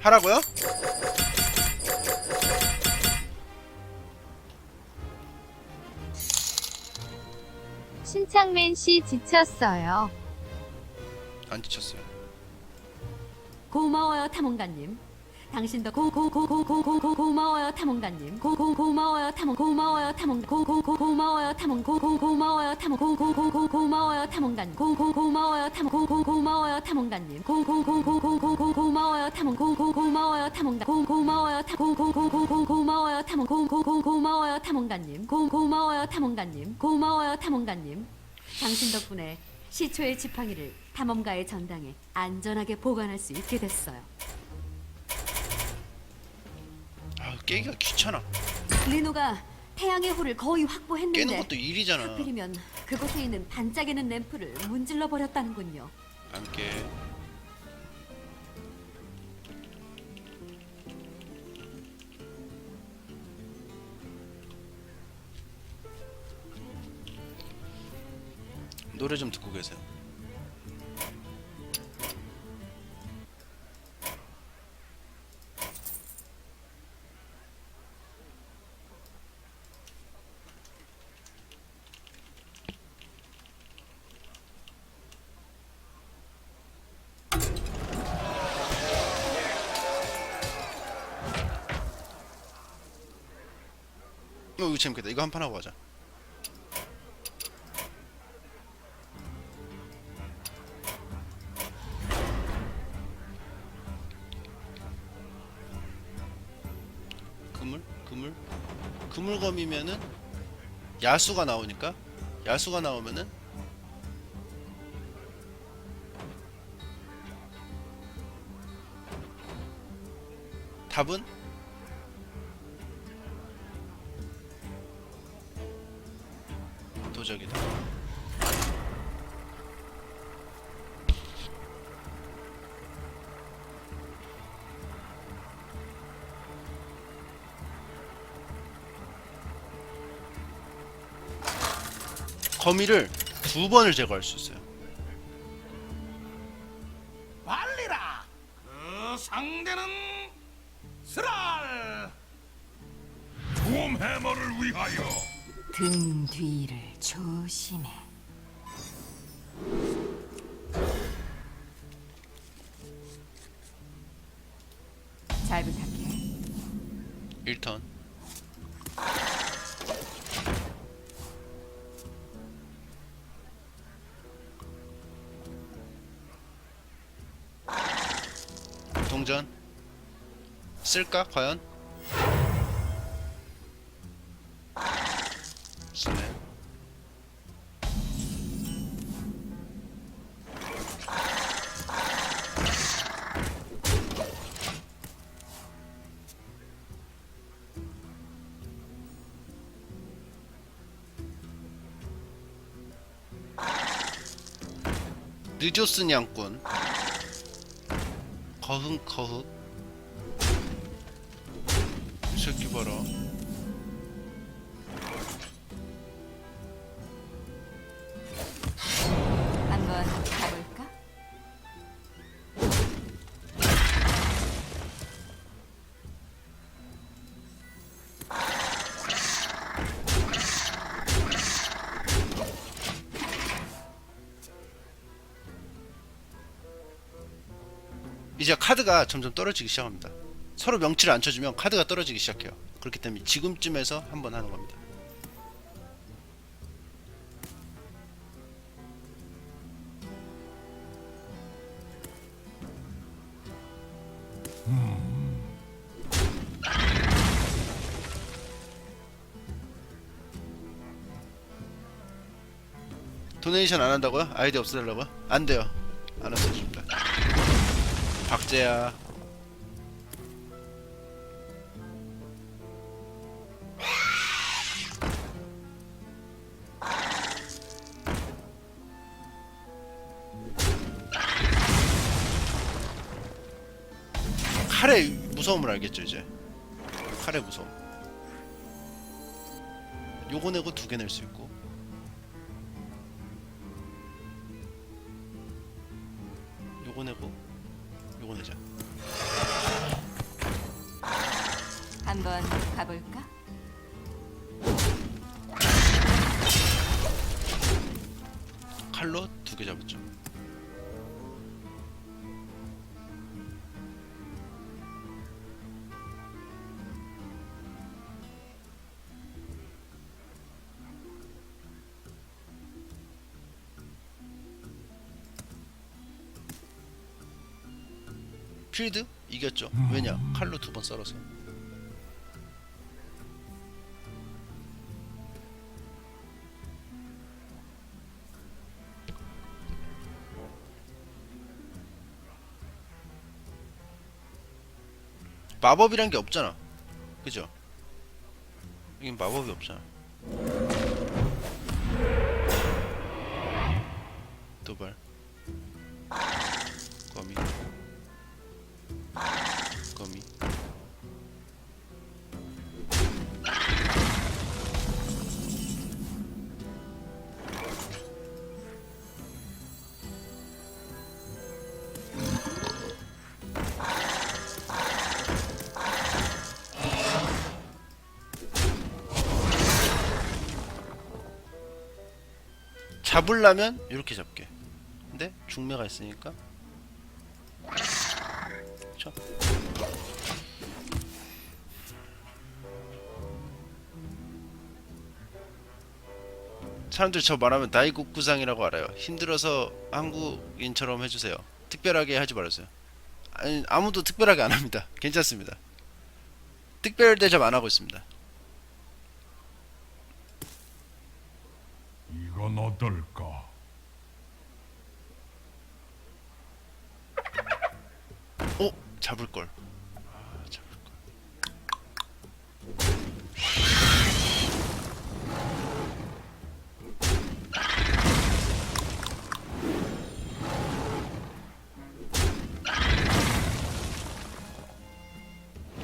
하라고요? 신창맨 씨 지쳤어요. 안 지쳤어요. 고마워요 탐험가님. 당신도 고고고고고고고 고마워요 탐험가님. 고고 고마워요 탐험 고마워요 탐험 고고고 고마워요 탐험 고고 고마워요 탐험 고고고고 고마워요 탐험가님. 고고 고마워요 탐험 고고 고마워요 탐험가님. 고고고고고고 고마워요 탐험 고고 고마워요 탐험가 고 고마워요 탐 고고고고고 고마워요 탐험 고고고 고마워요 탐험가님. 고 고마워요 탐험가님. 고마워요 탐험가님. 당신 덕분에 시초의 지팡이를 탐험가의 전당에 안전하게 보관할 수 있게 됐어요. 깨기가 귀찮아. 리노가 태양의 호를 거의 깨는 확보했는데 것도 일이잖아. 하필이면 그곳에 있는 반짝이는 램프를 문질러 버렸다는군요. 안 깨. 노래 좀 듣고 계세요. 어, 이거 재밌겠다. 이거 한 판 하고 가자. 그물? 그물? 그물검이면은 야수가 나오니까 야수가 나오면은 답은 도적이다. 거미를 두 번을 제거할 수 있어요. 발리라 그 상대는 스랄 돔 해머를 위하여 등 뒤를 조심해. 잘 부탁해. 1턴. 동전 쓸까 과연? 늦었으 냥꾼. 거흥 거흑 이 새끼 봐라 이제 카드가 점점 떨어지기 시작합니다 서로 명치를 안 쳐주면 카드가 떨어지기 시작해요 그렇기 때문에 지금쯤에서 한번 하는 겁니다 도네이션 안 한다고요? 아이디 없애달라고요? 안 돼요. 안 없애줍니다. 박재야. 칼의 무서움을 알겠죠 이제. 칼의 무서움. 요거 내고 두 개 낼 수 있고. 필드 이겼죠. 왜냐? 칼로 두 번 썰어서. 마법이란 게 없잖아. 그죠? 여긴 마법이 없잖아. 도발. 잡으려면 이렇게 잡게. 근데 중매가 있으니까 쳐. 사람들 저 말하면 나이국구상이라고 알아요. 힘들어서 한국인처럼 해주세요. 특별하게 하지 말아주세요. 아니 아무도 특별하게 안 합니다. 괜찮습니다. 특별 대접 안 하고 있습니다. 이건 어떨까? 어 잡을 걸. 아, 잡을 걸.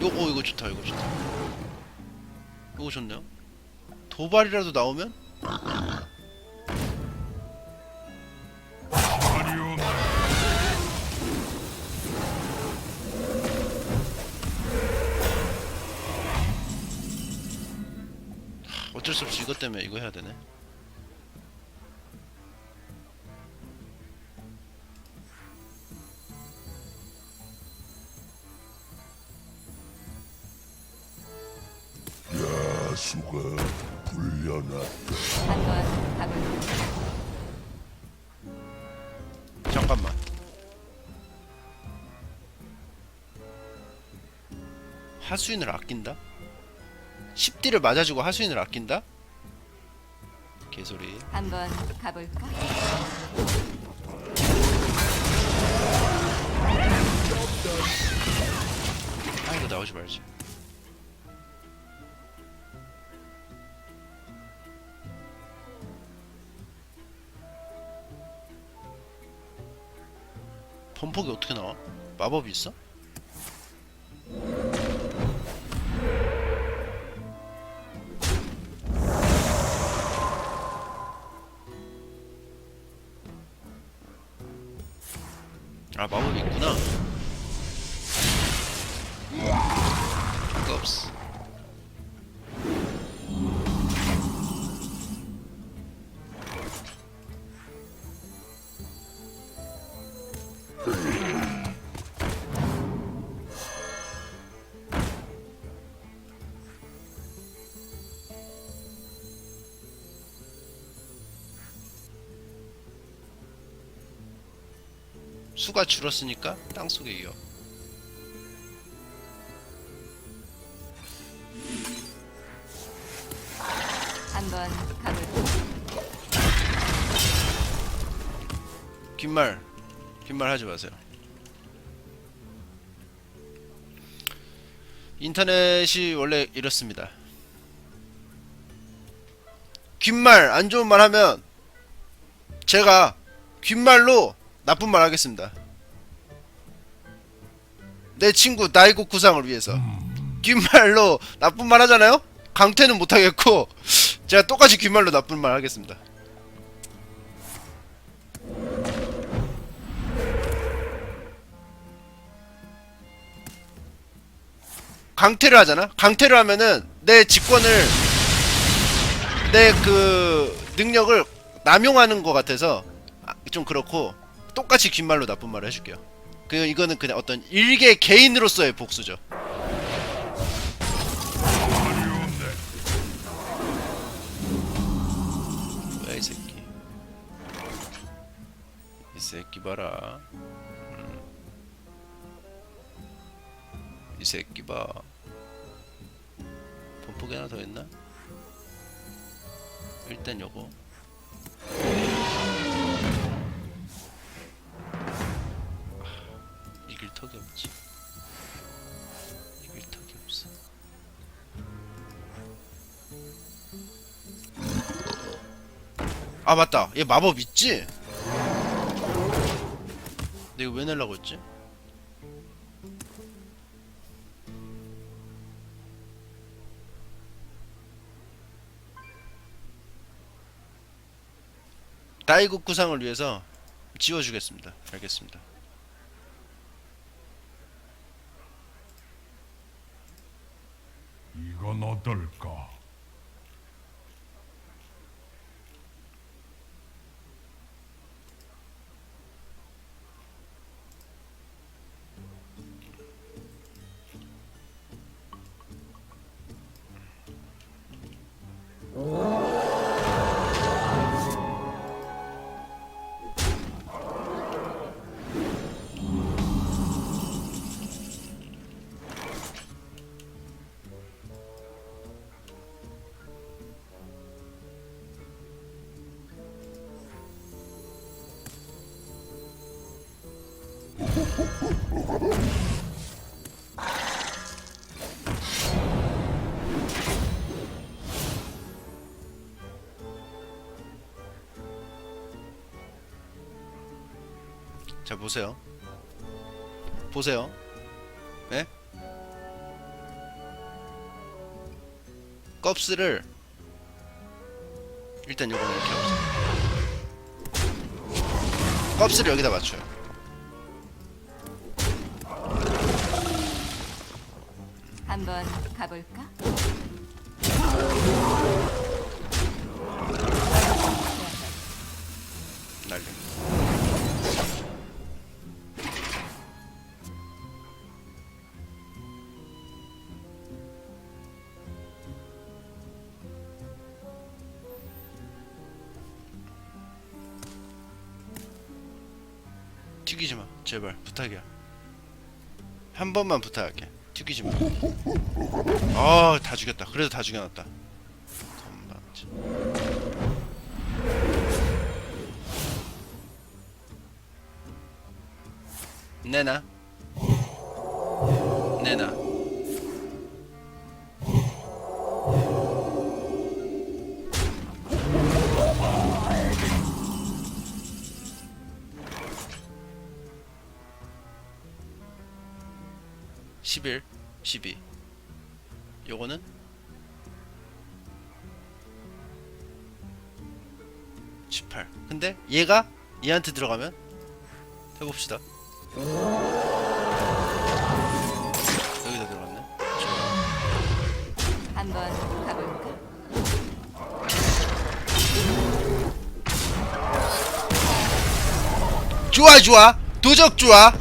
요거 이거 좋다 이거 좋다. 이거 좋네요. 도발이라도 나오면 어쩔 수 없이 이것 때문에 이거 해야 되네. 야수가 불려났다. 한번? 잠깐만. 하수인을 아낀다? 10D를 맞아주고 하수인을 아낀다? 개소리. 한번 가볼까? 아 이거 나오지 말지. 범폭이 어떻게 나와? 마법이 있어? 아 마법이 있구나. 없어. 수가 줄었으니까 땅 속에 이어. 한번 가볼까? 긴 말, 긴말 하지 마세요. 인터넷이 원래 이렇습니다. 긴 말, 안 좋은 말 하면 제가 긴 말로 나쁜 말 하겠습니다. 내 친구 나이국 구상을 위해서 긴 말로 나쁜 말 하잖아요. 강퇴는 못 하겠고 제가 똑같이 긴 말로 나쁜 말 하겠습니다. 강퇴를 하잖아. 강퇴를 하면은 내 직권을 내 그 능력을 남용하는 것 같아서 좀 그렇고 똑같이 귓말로 나쁜 말을 해줄게요. 그 이거는 그냥 어떤 일개 개인으로서의 복수죠. 뭐야 이 새끼. 이 새끼 봐라. 음. 이 새끼 봐. 본폭이 하나 더 있나? 일단 요거. 아 맞다 얘 마법 있지? 이거 왜 내려고 했지? 다이국 구상을 위해서 지워주겠습니다 알겠습니다 이건 어떨까? 자 보세요 보세요 예? 껍스를 일단 요거는 이렇게 없어 껍스를 여기다 맞춰요 한번 가볼까? 튀기지 마. 제발 부탁이야. 한 번만 부탁할게. 튀기지 마 아 다 죽였다. 그래도 다 죽여놨다. 건방지 내놔. 내놔 십일, 십이. 요거는 십팔. 근데 얘가 얘한테 들어가면 해봅시다. 여기다 들어갔네. 한번 가볼까? 좋아 좋아 도적 좋아